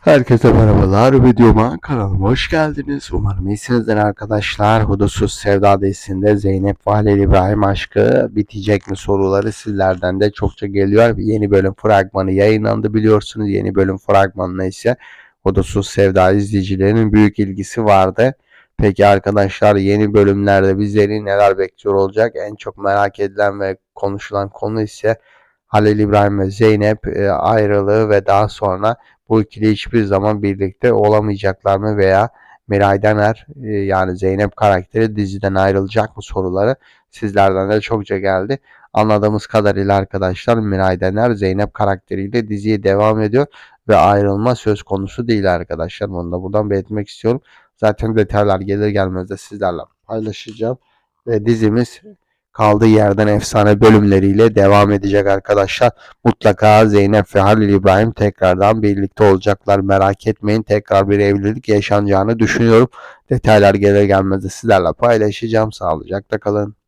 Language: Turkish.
Herkese merhabalar. Videoma kanalıma hoş geldiniz. Umarım iyisinizdir arkadaşlar. Hudutsuz Sevda dizisinde Zeynep ve Halil İbrahim aşkı bitecek mi soruları sizlerden de çokça geliyor. Yeni bölüm fragmanı yayınlandı biliyorsunuz. Yeni bölüm fragmanına ise Hudutsuz Sevda izleyicilerinin büyük ilgisi vardı. Peki arkadaşlar yeni bölümlerde bizleri neler bekliyor olacak? En çok merak edilen ve konuşulan konu ise Halil İbrahim ve Zeynep e, ayrılığı ve daha sonra bu ikili hiçbir zaman birlikte olamayacaklar mı veya Miray Dener e, yani Zeynep karakteri diziden ayrılacak mı soruları sizlerden de çokça geldi. Anladığımız kadarıyla arkadaşlar Miray Dener Zeynep karakteriyle diziye devam ediyor ve ayrılma söz konusu değil arkadaşlar. Bunu da buradan belirtmek istiyorum. Zaten detaylar gelir gelmez de sizlerle paylaşacağım. Ve dizimiz kaldığı yerden efsane bölümleriyle devam edecek arkadaşlar. Mutlaka Zeynep ve Halil İbrahim tekrardan birlikte olacaklar. Merak etmeyin. Tekrar bir evlilik yaşanacağını düşünüyorum. Detaylar gelir gelmez de sizlerle paylaşacağım. Sağlıcakla kalın.